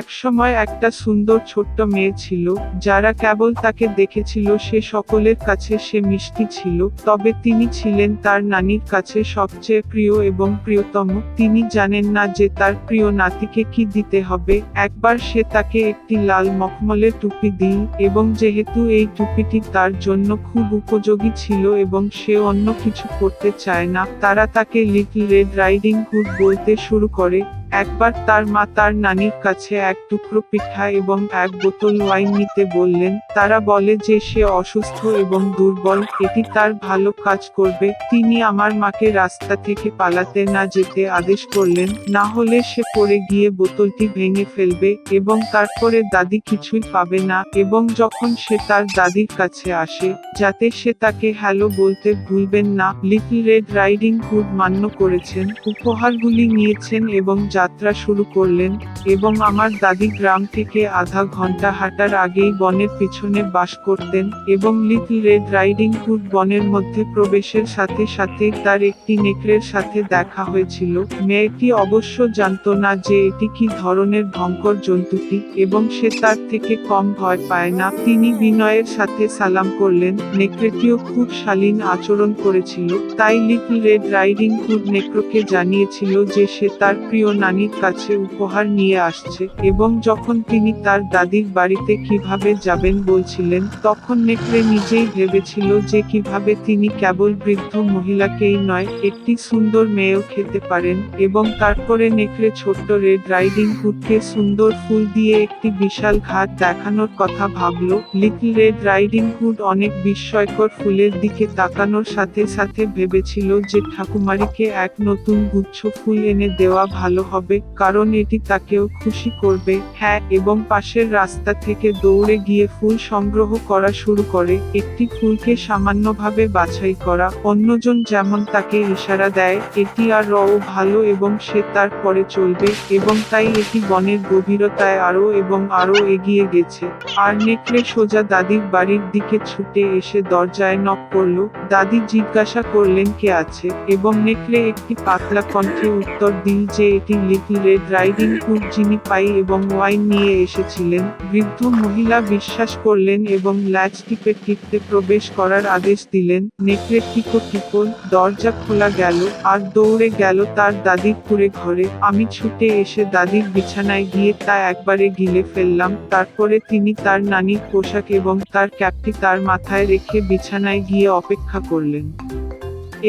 একসময় একটা সুন্দর ছোট্ট মেয়ে ছিল, যারা কেবল তাকে দেখেছিল সে সকলের কাছে সে মিষ্টি ছিল, তবে তিনি ছিলেন তার নানির কাছে সবচেয়ে প্রিয় এবং প্রিয়তম। তিনি জানেন না যে তার প্রিয় নাতিকে কি দিতে হবে। একবার সে তাকে একটি লাল মখমলের টুপি দিল এবং যেহেতু এই টুপিটি তার জন্য খুব উপযোগী ছিল এবং সে অন্য কিছু করতে চায় না, তারা তাকে লিটল রেড রাইডিং হুড বলতে শুরু করে। একবার তার মা তার নানির কাছে এক টুকরো পিঠা এবং এক বোতল ওয়াইন নিতে বললেন, তারা বলে যে সে অসুস্থ এবং দুর্বল, এটি তার ভালো কাজ করবে, তিনি আমার মাকে রাস্তা থেকে পালাতে না যেতে আদেশ করলেন, না হলে সে পড়ে গিয়ে বোতলটি ভেঙে ফেলবে এবং তারপরে দাদি কিছুই পাবে না এবং যখন সে তার দাদির কাছে আসে, যাতে সে তাকে হ্যালো বলতে ভুলবেন না, লিটল রেড রাইডিং হুড মান্য করেছেন, উপহারগুলি নিয়েছেন এবং যাত্রা শুরু করলেন এবং আমার দাদি গ্রাম থেকে আধা ঘণ্টা হাঁটার আগেই বনের পিছনে বাস করতেন এবং লিটল রেড রাইডিং হুড বনের মধ্যে প্রবেশের সাথে সাথে তার একটি নেকড়ের সাথে দেখা হয়েছিল। মেয়েটি অবশ্য জানতো না যে এটি কি ধরনের ভয়ঙ্কর জন্তুটি এবং সে তার থেকে কম ভয় পায় না। তিনি বিনয়ের সাথে সালাম করলেন। নেকড়েটিও খুব শালীন আচরণ করেছিল, তাই লিটল রেড রাইডিং হুড নেকড়োকে জানিয়েছিল যে সে তার প্রিয় নানির কাছে উপহার নিয়ে আসছে এবং যখন তিনি তার দাদির বাড়িতে কীভাবে যাবেন বলছিলেন, তখন নেকড়ে নিজেই ভেবেছিল যে কীভাবে তিনি কেবল বৃদ্ধ মহিলাকেই নয়, একটি সুন্দর মেয়েও খেতে পারেন এবং তারপরে নেকড়ে ছোট্ট রেড রাইডিং হুডকে সুন্দর ফুল দিয়ে একটি বিশাল ঘাট দেখানোর কথা ভাবলো। লিটল রেড রাইডিং হুড অনেক বিস্ময়কর ফুলের দিকে তাকানোর সাথে সাথে ভেবেছিল যে ঠাকুমারিকে এক নতুন গুচ্ছ ফুল এনে দেওয়া ভালো হবে। কারণ এটি তাকেও খুশি করবে হ্যাঁ এবং পাশের রাস্তা থেকে দৌড়ে গিয়ে ফুল সংগ্রহ করা শুরু করে, একটি ফুলকে সামান্যভাবে বাছাই করা। অন্যজন যেমন তাকে ইশারা দেয়, এটি আর রও ভালো এবং সে তার পরে চলবে, এবং তাই এটি বনের গভীরতায় আরও এবং আরও এগিয়ে গেছে। আর নেকড়ে সোজা দাদির বাড়ির দিকে ছুটে এসে দরজায় নক করল, দাদি জিজ্ঞাসা করলেন, কে আছে? এবং নেকড়ে একটি পাতলা কণ্ঠে উত্তর দিল যে এটি লিটল রেড রাইডিং হুড যিনি পাই এবং ওয়াইন নিয়ে এসেছিলেন, বৃদ্ধ মহিলা বিশ্বাস করলেন এবং ল্যাচ টিপে টিপতে প্রবেশ করার আদেশ দিলেন, নেকড়ে টিকো টিকো, দরজা খোলা গেল, আর দৌড়ে গেল তার দাদির পুরে ঘরে, আমি ছুটে এসে দাদির বিছানায় গিয়ে তা একবারে গিলে ফেললাম, তারপরে তিনি তার নানির পোশাক এবং তার ক্যাপটি তার মাথায় রেখে বিছানায় গিয়ে অপেক্ষা করলেন।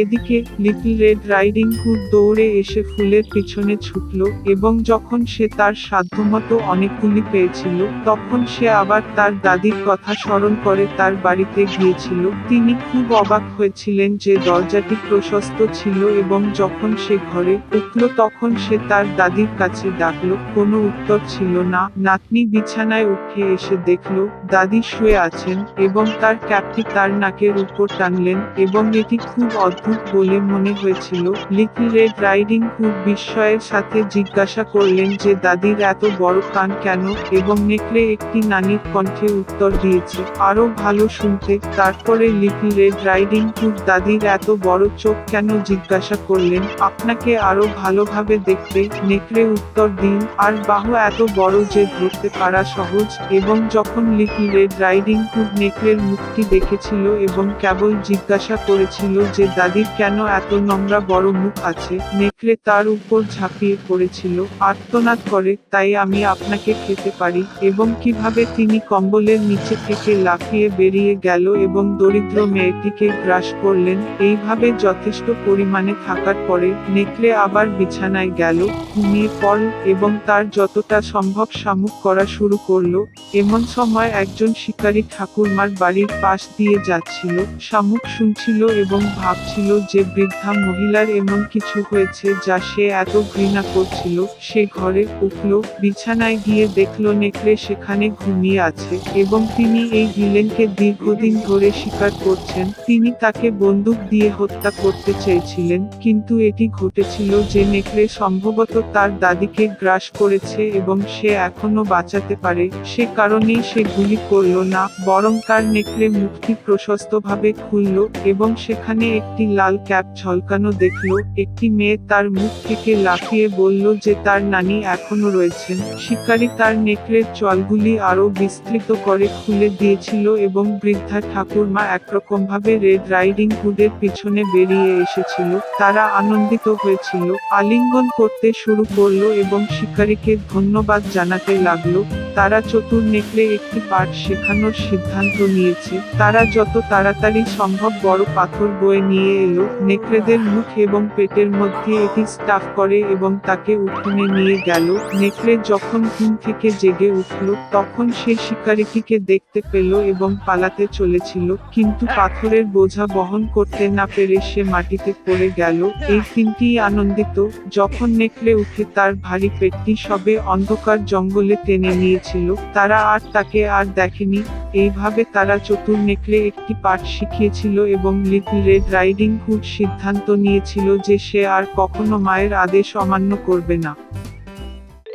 এদিকে লিটল রেড রাইডিং হুড দৌড়ে এসে ফুলের পিছনে ছুটল এবং যখন সে তার সাধ্যমতো অনেকগুলি পেয়েছিল, তখন সে আবার তার দাদির কথা স্মরণ করে তার বাড়িতে গিয়েছিল। তিনি খুব অবাক হয়েছিলেন যে দরজাটি প্রশস্ত ছিল এবং যখন সে ঘরে উঠল তখন সে তার দাদির কাছে ডাকলো, কোনো উত্তর ছিল না। নাতনি বিছানায় উঠে এসে দেখল, দাদি শুয়ে আছেন, এবং তার ক্যাপটি তার নাকের উপর টানলেন এবং এটি খুব অদ্ভুত বলে মনে হয়েছিল। লিটল রেড রাইডিং হুড বিস্ময়ের সাথে জিজ্ঞাসা করলেন যে, দাদির এত বড় কান কেন? এবং নেকড়ে একটি নানির কণ্ঠে উত্তর দিয়েছে, আরও ভালো শুনতে। তারপরে লিটল রেড রাইডিং হুড দাদির এত বড় চোখ কেন জিজ্ঞাসা করলেন, আপনাকে আরও ভালোভাবে দেখতে। নেকড়ে উত্তর দিন, আর বাহু এত বড় যে ধরতে পারা সহজ। এবং যখন লিটল রেড রাইডিং হুড নেকড়ের মুখটি দেখেছিল এবং কেবল জিজ্ঞাসা করেছিল যে দাদির কেন এত নোংরা বড় মুখ আছে? নেকড়ে তার উপর ঝাঁপিয়ে পড়েছিল, আর্তনাদ করে, তাই আমি আপনাকে খেতে পারি। এবং কীভাবে তিনি কম্বলের নিচে থেকে লাফিয়ে বেরিয়ে গেল এবং দরিদ্র মেয়েটিকে গ্রাস করলেন, এইভাবে যথেষ্ট পরিমাণে থাকার পরে নেকড়ে আবার বিছানায় গেল, ঘুমিয়ে পড়ল এবং তার যতটা সম্ভব শামুক করা শুরু করল। এমন সময় একজন শিকারী ঠাকুরমার বাড়ির পাশ দিয়ে যাচ্ছিল, শামুক শুনছিল এবং ভাবছিল যে বৃদ্ধা মহিলার এমন কিছু হয়েছে যা সে এত ঘৃণা করছিল, সে ঘরে উঠল, বিছানায় গিয়ে দেখল নেকড়ে সেখানে ঘুমিয়ে আছে এবং তিনি এই ভিলেনকে দীর্ঘদিন ধরে স্বীকার করছেন। তিনি তাকে বন্দুক দিয়ে হত্যা করতে চেয়েছিলেন, কিন্তু এটি ঘটেছিল যে নেকড়ে সম্ভবত তার দাদিকে গ্রাস করেছে এবং সে এখনও বাঁচাতে পারে, সে কারণেই সে গুলি করল না, বরং তার নেকড়ে মুখটি প্রশস্তভাবে খুলল এবং সেখানে একটি লাল ক্যাপ ঝলকানো দেখল, একটি মেয়ে তার মুখ থেকে লাফিয়ে বলল যে তার নানি এখনও রয়েছেন। শিকারী তার নেকড়ের চলগুলি আরও বিস্তৃত করে খুলে দিয়েছিল এবং বৃদ্ধা ঠাকুরমা একরকমভাবে রেড রাইডিং হুডের পিছনে বেরিয়ে এসেছিল। তারা আনন্দিত হয়েছিল, আলিঙ্গন করতে শুরু করল এবং শিকারীকে ধন্যবাদ জানাতে লাগল। তারা চতুর নেকড়ে একটি পাঠ শেখানোর সিদ্ধান্ত নিয়েছে। তারা যত তাড়াতাড়ি সম্ভব বড় পাথর বয়ে নিয়ে এলো। নেকড়েদের মুখ এবং পেটের মধ্যে এটি স্টাফ করে এবং তাকে উঠোনে নিয়ে গেল। নেকড়ে যখন ঘুম থেকে জেগে উঠল, তখন সে শিকারীটিকে দেখতে পেল এবং পালাতে চলেছিল। কিন্তু পাথরের বোঝা বহন করতে না পেরে সে মাটিতে পড়ে গেল। এই তিনটি আনন্দিত। যখন নেকড়ে উঠে, তার ভারী পেটটি সবে অন্ধকার জঙ্গলে টেনে নিয়েছিল। তারা আর তাকে আর দেখেনি। এইভাবে তারা চতুর নেকড়ে একটি পাঠ শিখিয়েছিল এবং লিটল রেড রাইডিং হুড সিদ্ধান্ত নিয়েছিল যে সে আর কখনো মায়ের আদেশ অমান্য করবে না।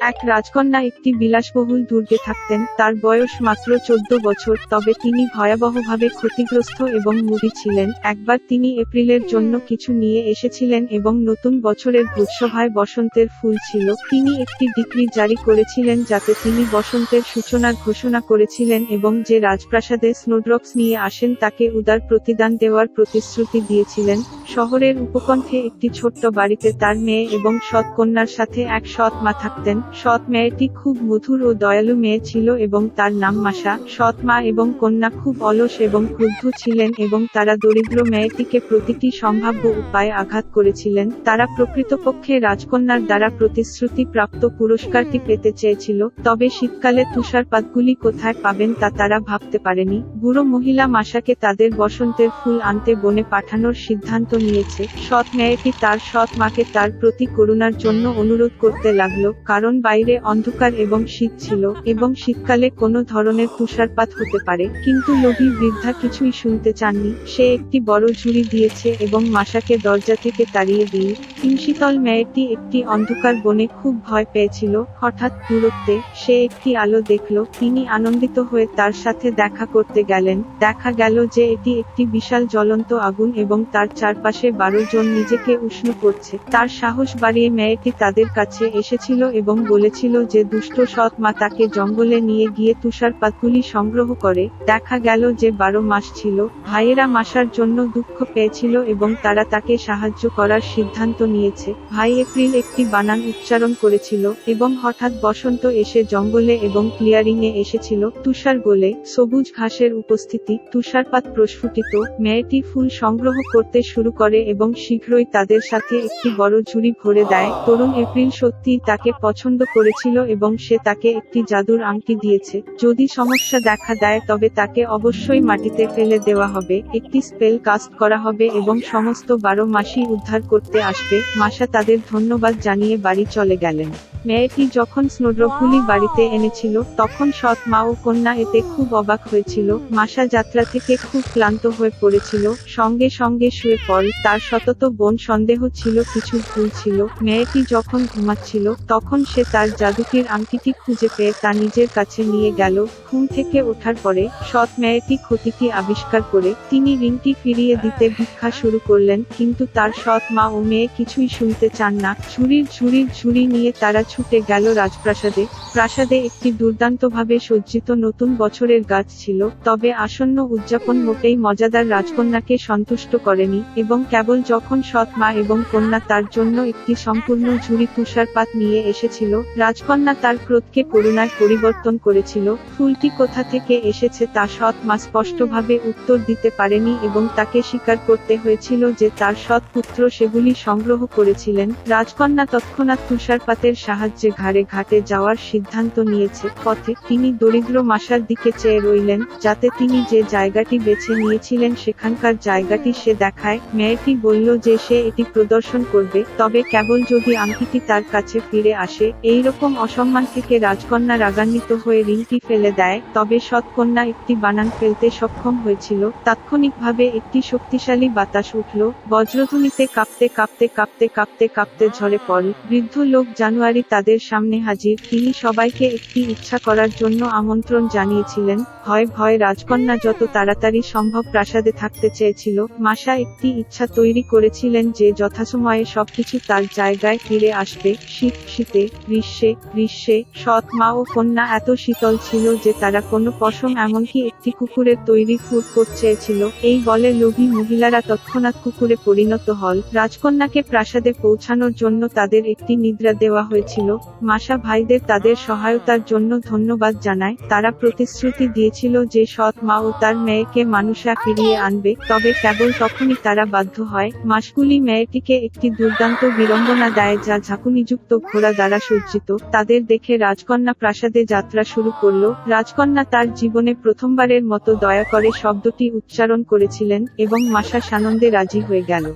এক রাজকন্যা একটি বিলাসবহুল দুর্গে থাকতেন, তার বয়স মাত্র চোদ্দ বছর, তবে তিনি ভয়াবহভাবে ক্ষতিগ্রস্ত এবং মুদি ছিলেন। একবার তিনি এপ্রিলের জন্য কিছু নিয়ে এসেছিলেন এবং নতুন বছরের ভূতসভায় বসন্তের ফুল ছিল। তিনি একটি ডিগ্রি জারি করেছিলেন যাতে তিনি বসন্তের সূচনার ঘোষণা করেছিলেন এবং যে রাজপ্রাসাদে স্নোড্রপস নিয়ে আসেন তাকে উদার প্রতিদান দেওয়ার প্রতিশ্রুতি দিয়েছিলেন। শহরের উপকণ্ঠে একটি ছোট্ট বাড়িতে তার মেয়ে এবং সৎ কন্যার সাথে এক সৎ মা থাকতেন। সৎ মেয়েটি খুব মধুর ও দয়ালু মেয়ে ছিল এবং তার নাম মাসা সৎ মা এবং কন্যা খুব অলস এবং ক্রুদ্ধ ছিলেন এবং তারা দরিদ্র মেয়েটিকে প্রতিটি সম্ভাব্য উপায়ে আঘাত করেছিলেন। তারা প্রকৃতপক্ষে রাজকন্যার দ্বারা প্রতিশ্রুতি প্রাপ্ত পুরস্কারটি পেতে চেয়েছিল, তবে শীতকালে তুষারপাতগুলি কোথায় পাবেন তা তারা ভাবতে পারেনি। বুড়ো মহিলা মাসাকে তাদের বসন্তের ফুল আনতে বনে পাঠানোর সিদ্ধান্ত নিয়েছে। সৎ মেয়েটি তার সৎ মাকে তার প্রতি করুণার জন্য অনুরোধ করতে লাগল, কারণ বাইরে অন্ধকার এবং শীত ছিল, এবং শীতকালে কোনো ধরনের তুষারপাত হতে পারে, কিন্তু লোভী বৃদ্ধা কিছুই শুনতে চাননি। সে একটি বড় ঝুড়ি দিয়েছে এবং মাসাকে দরজা থেকে তাড়িয়ে দিয়ে, হিমশীতল মেয়েটি একটি অন্ধকার বনে খুব ভয় পেয়েছিল, হঠাৎ দূরত্বে সে একটি আলো দেখল, তিনি আনন্দিত হয়ে তার সাথে দেখা করতে গেলেন। দেখা গেল যে এটি একটি বিশাল জ্বলন্ত আগুন এবং তার চারপাশে বারো জন নিজেকে উষ্ণ করছে। তার সাহস বাড়িয়ে মেয়েটি তাদের কাছে এসেছিল এবং বলেছিল যে দুষ্ট সৎ মা তাকে জঙ্গলে নিয়ে গিয়ে তুষারপাতগুলি সংগ্রহ করে। দেখা গেল যে বারো মাস ছিল, ভাইয়েরা মাসার জন্য দুঃখ পেয়েছিল এবং তারা তাকে সাহায্য করার সিদ্ধান্ত নিয়েছে। ভাই এপ্রিল একটি বানান উচ্চারণ করেছিল এবং হঠাৎ বসন্ত এসে জঙ্গলে এবং ক্লিয়ারিং এ এসেছিল। তুষার গোলে সবুজ ঘাসের উপস্থিতি তুষারপাত প্রস্ফুটিত, মেয়েটি ফুল সংগ্রহ করতে শুরু করে এবং শীঘ্রই তাদের সাথে একটি বড় ঝুড়ি ভরে দেয়। তরুণ এপ্রিল সত্যিই তাকে পছন্দ করেছিল এবং সে তাকে একটি জাদুর আংটি দিয়েছে। যদি সমস্যা দেখা দেয়, তবে তাকে অবশ্যই মাটিতে ফেলে দেওয়া হবে। একটি স্পেল কাস্ট করা হবে এবং সমস্ত বারো মাসই উদ্ধার করতে আসবে। মাসা তাদের ধন্যবাদ জানিয়ে বাড়ি চলে গেলেন। মেয়েটি যখন স্নোড্রপগুলি বাড়িতে এনেছিল, তখন সৎ মা ও কন্যা এতে খুব অবাক হয়েছিল। মাসা যাত্রা থেকে খুব ক্লান্ত হয়ে পড়েছিল। সঙ্গে সঙ্গে শুয়ে পড়। তার সতত বোন সন্দেহ ছিল, কিছু ভুল ছিল। মেয়েটি যখন ঘুমাচ্ছিল, তখন সে তার জাদুকির আংটিটি খুঁজে পেয়ে তা নিজের কাছে নিয়ে গেল, ঘুম থেকে ওঠার পরে সৎ মেয়েটি ক্ষতিটি আবিষ্কার করে তিনি রিংটি ফিরিয়ে দিতে ভিক্ষা শুরু করলেন, কিন্তু তার সৎ মা ও মেয়ে কিছুই শুনতে চান না, ঝুড়ির ঝুড়ির ঝুড়ি নিয়ে তারা ছুটে গেল রাজপ্রাসাদে, প্রাসাদে একটি দুর্দান্তভাবে সজ্জিত নতুন বছরের গাছ ছিল, তবে আসন্ন উদযাপন মোটেই মজাদার রাজকন্যাকে সন্তুষ্ট করেনি, এবং কেবল যখন সৎ মা এবং কন্যা তার জন্য একটি সম্পূর্ণ ঝুড়ি তুষারপাত নিয়ে এসেছিল রাজকন্যা তার ক্রোধকে করুণায় পরিবর্তন করেছিল, ফুলটি কোথা থেকে এসেছে তা সৎ মা স্পষ্টভাবে উত্তর দিতে পারেনি এবং তাকে স্বীকার করতে হয়েছিল যে তার সৎ পুত্র সেগুলি সংগ্রহ করেছিলেন, রাজকন্যা তৎক্ষণাৎ তুষারপাতের সাহায্যে ঘাড়ে ঘাটে যাওয়ার সিদ্ধান্ত নিয়েছে, পথে তিনি দরিদ্র মাসার দিকে চেয়ে রইলেন, যাতে তিনি যে জায়গাটি বেছে নিয়েছিলেন সেখানকার জায়গাটি সে দেখায়, মেয়েটি বলল যে সে এটি প্রদর্শন করবে, তবে কেবল যদি আংটিটি তার কাছে ফিরে আসে এই রকম অসম্মান থেকে রাজকন্যা রাগান্বিত হয়ে রিংটি ফেলে দেয়, তবে সৎকন্যা একটি বানান ফেলতে সক্ষম হয়েছিল। তাৎক্ষণিকভাবে একটি শক্তিশালী বাতাস উঠল, বজ্রধ্বনিতে কাঁপতে কাঁপতে কাঁপতে কাঁপতে কাঁপতে ঝরে পড়ল বৃদ্ধ লোক জানুয়ারি তাদের সামনে হাজির। তিনি সবাইকে একটি ইচ্ছা করার জন্য আমন্ত্রণ জানিয়েছিলেন। ভয় ভয় রাজকন্যা যত তাড়াতাড়ি সম্ভব প্রাসাদে থাকতে চেয়েছিল। মাসা একটি ইচ্ছা তৈরি করেছিলেন যে যথাসময়ে সবকিছু তার জায়গায় ফিরে আসবে। শীত শীতে গ্রীষ্মে গ্রীষ্মে সৎ মা ও কন্যা এত শীতল ছিল যে তারা কোনো পশম এমনকি একটি কুকুরের তৈরি ফুড করতে চেয়েছিল এই বলে লোভী মহিলারা তৎক্ষণাৎ কুকুরে পরিণত হল। রাজকন্যাকে প্রাসাদে পৌঁছানোর জন্য তাদের একটি নিদ্রা দেওয়া হয়েছিল। মাসা ভাইদের তাদের সহায়তার জন্য ধন্যবাদ জানায়। তারা প্রতিশ্রুতি দিয়েছিল যে সৎ মা ও তার মেয়েকে মানুষা ফিরিয়ে আনবে, তবে কেবল তখনই তারা বাধ্য হয়। মাসগুলি মেয়েটিকে একটি দুর্দান্ত বিড়ম্বনা দেয় যা ঝাঁকুনিযুক্ত ঘোড়া দ্বারা সজ্জিত তাদের দেখে রাজকন্যা প্রাসাদে যাত্রা শুরু করল। রাজকন্যা তার জীবনে প্রথমবারের মতো দয়া করে শব্দটি উচ্চারণ করেছিলেন এবং মাসা সানন্দে রাজি হয়ে গেল।